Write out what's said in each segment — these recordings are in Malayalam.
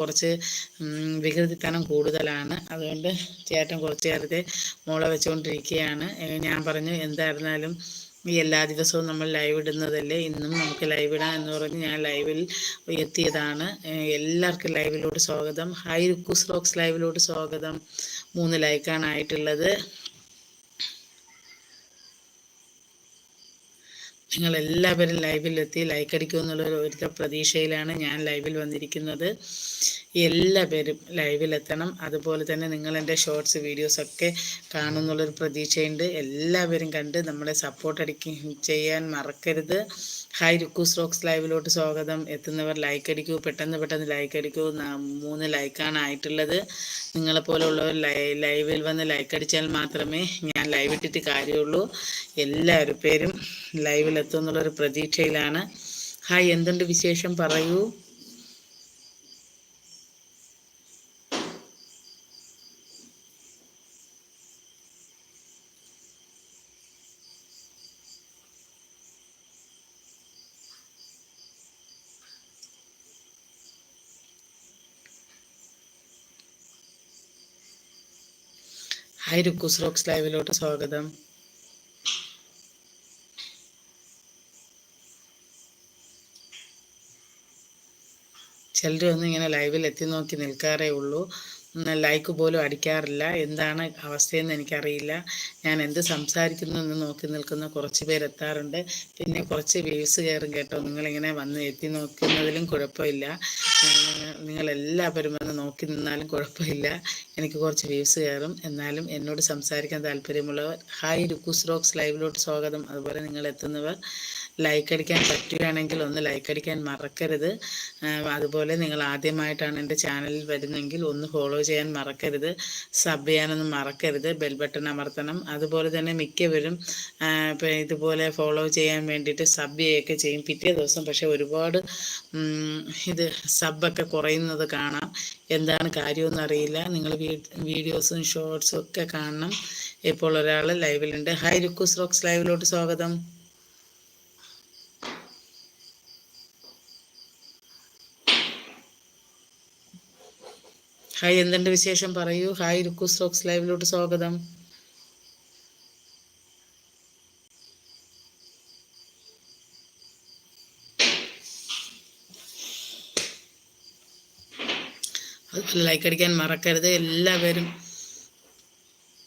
കുറച്ച് വികൃതിത്തനം കൂടുതലാണ്. അതുകൊണ്ട് ചേട്ടൻ കുറച്ച് നേരത്തെ മോളെ വെച്ചുകൊണ്ടിരിക്കുകയാണ് ഞാൻ പറഞ്ഞു എന്തായിരുന്നാലും ഈ എല്ലാ ദിവസവും നമ്മൾ ലൈവ് ഇടുന്നതല്ലേ? ഇന്നും നമുക്ക് ലൈവ് ഇടാം എന്ന് പറഞ്ഞ് ഞാൻ ലൈവിൽ എത്തിയതാണ്. എല്ലാവർക്കും ലൈവിലോട്ട് സ്വാഗതം. ഹായ് റുക്കൂസ് റോക്സ് ലൈവിലോട്ട് സ്വാഗതം. മൂന്ന് ലൈക്കാണ് ആയിട്ടുള്ളത്. നിങ്ങൾ എല്ലാവരും ലൈവിലെത്തി ലൈക്ക് അടിക്കുമെന്നുള്ള ഒരു പ്രതീക്ഷയിലാണ് ഞാൻ ലൈവിൽ വന്നിരിക്കുന്നത്. എല്ലാവരും ലൈവിലെത്തണം. അതുപോലെ തന്നെ നിങ്ങൾ എന്റെ ഷോർട്സ് വീഡിയോസൊക്കെ കാണുമെന്നുള്ളൊരു പ്രതീക്ഷയുണ്ട്. എല്ലാവരും കണ്ട് നമ്മളെ സപ്പോർട്ട് അടിക്കുകയും ചെയ്യാൻ മറക്കരുത്. ഹായ് രുക്കൂസ് റോക്സ് ലൈവിലോട്ട് സ്വാഗതം. എത്തുന്നവർ ലൈക്ക് അടിക്കൂ പെട്ടെന്ന് പെട്ടെന്ന് ലൈക്ക് അടിക്കൂ മൂന്ന് ലൈക്കാണ് ആയിട്ടുള്ളത്. നിങ്ങളെപ്പോലുള്ളവർ ലൈവിൽ വന്ന് ലൈക്ക് അടിച്ചാൽ മാത്രമേ ഞാൻ ലൈവ് ഇട്ടിട്ട് കാര്യമുള്ളൂ. എല്ലാവരും പേരും ലൈവിലെത്തും എന്നുള്ളൊരു പ്രതീക്ഷയിലാണ്. ഹായ് എന്തുണ്ട് വിശേഷം? പറയൂ. ഹായ് രുക്കൂസ് റോക്സ് ലൈവിലോട്ട് സ്വാഗതം. ചിലരൊന്നും ഇങ്ങനെ ലൈവിൽ എത്തി നോക്കി നിൽക്കാറേ ഉള്ളൂ. ലൈക്ക് പോലും അടിക്കാറില്ല. എന്താണ് അവസ്ഥയെന്ന് എനിക്കറിയില്ല. ഞാൻ എന്ത് സംസാരിക്കുന്നു എന്ന് നോക്കി നിൽക്കുന്ന കുറച്ച് പേരെത്താറുണ്ട് പിന്നെ കുറച്ച് വ്യൂസ് കയറും കേട്ടോ. നിങ്ങളിങ്ങനെ വന്ന് എത്തി നോക്കുന്നതിലും കുഴപ്പമില്ല. നിങ്ങളെല്ലാവരും വന്ന് നോക്കി നിന്നാലും കുഴപ്പമില്ല. എനിക്ക് കുറച്ച് വ്യൂസ് കയറും. എന്നാലും എന്നോട് സംസാരിക്കാൻ താല്പര്യമുള്ളവർ ഹായ് രുക്കൂസ് റോക്സ് ലൈവിലോട്ട് സ്വാഗതം. അതുപോലെ നിങ്ങൾ എത്തുന്നവർ ലൈക്ക് അടിക്കാൻ പറ്റുകയാണെങ്കിൽ ഒന്ന് ലൈക്ക് അടിക്കാൻ മറക്കരുത്. അതുപോലെ നിങ്ങൾ ആദ്യമായിട്ടാണ് എന്റെ ചാനലിൽ വരുന്നതെങ്കിൽ ഒന്ന് ഫോളോ ചെയ്യാൻ മറക്കരുത്. സബ് ചെയ്യാനൊന്നും മറക്കരുത്. ബെൽ ബട്ടൺ അമർത്തണം. അതുപോലെ തന്നെ മിക്കവരും ഇതുപോലെ ഫോളോ ചെയ്യാൻ വേണ്ടിയിട്ട് സബ് ചെയ്യുകയൊക്കെ ചെയ്യും. പിറ്റേ ദിവസം പക്ഷേ ഒരുപാട് ഇത് സബൊക്കെ കുറയുന്നത് കാണാം. എന്താണ് കാര്യമെന്ന് അറിയില്ല. നിങ്ങൾ വീഡിയോസും ഷോർട്സും ഒക്കെ കാണണം. ഇപ്പോൾ ഒരാൾ ലൈവിലുണ്ട് ഹൈ രുക്കൂസ് റോക്സ് ലൈവിലോട്ട് സ്വാഗതം. ഹായ് എന്തുണ്ട് വിശേഷം? പറയൂ. ഹായ് രുക്കു സ്റ്റോക്സ് ലൈവിലോട്ട് സ്വാഗതം. ലൈക്ക് അടിക്കാൻ മറക്കരുത്. എല്ലാവരും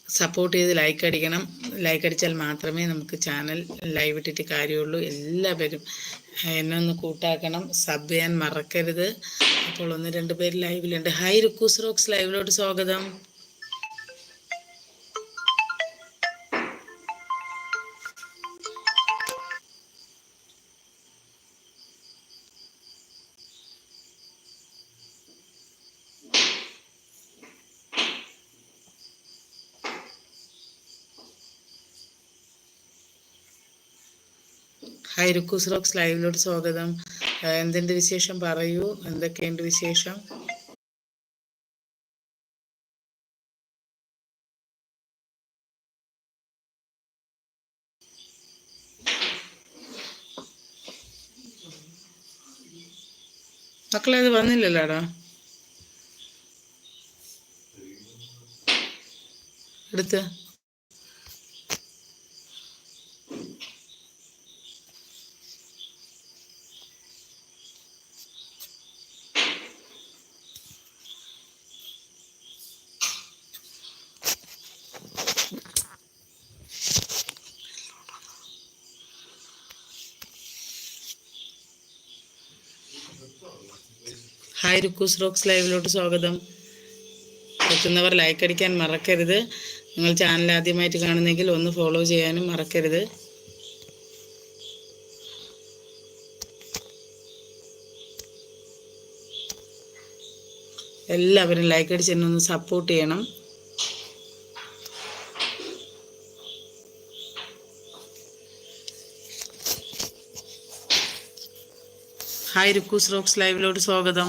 സപ്പോർട്ട് ചെയ്ത് ലൈക്ക് അടിക്കണം. ലൈക്ക് അടിച്ചാൽ മാത്രമേ നമുക്ക് ചാനൽ ലൈവ് ഇട്ടിട്ട് കാര്യമുള്ളൂ. എല്ലാവരും എന്നെ ഒന്ന് കൂട്ടാക്കണം. സബ് ചെയ്യാൻ മറക്കരുത്. അപ്പോൾ ഒന്ന് രണ്ട് പേര് ലൈവിലുണ്ട്. ഹായ് റുക്കൂസ് റോക്സ് ലൈവിലോട്ട് സ്വാഗതം. ഹൈ റുക്കൂസ് റോക്സ് ലൈവിലോട്ട് സ്വാഗതം. എന്തിന്റെ വിശേഷം? പറയൂ. എന്തൊക്കെയുണ്ട് വിശേഷം? മക്കളെ അത് വന്നില്ലല്ലോടാ എടുത്ത്. ഹായ് രുക്കൂസ് റോക്സ് ലൈവിലോട്ട് സ്വാഗതം. പറ്റുന്നവർ ലൈക്ക് അടിക്കാൻ മറക്കരുത്. നിങ്ങൾ ചാനൽ ആദ്യമായിട്ട് കാണുന്നെങ്കിൽ ഒന്ന് ഫോളോ ചെയ്യാനും മറക്കരുത്. എല്ലാവരും ലൈക്ക് അടിച്ച് എന്നെ ഒന്ന് സപ്പോർട്ട് ചെയ്യണം. ഹായ് രുക്കൂസ് റോക്സ് ലൈവിലോട്ട് സ്വാഗതം.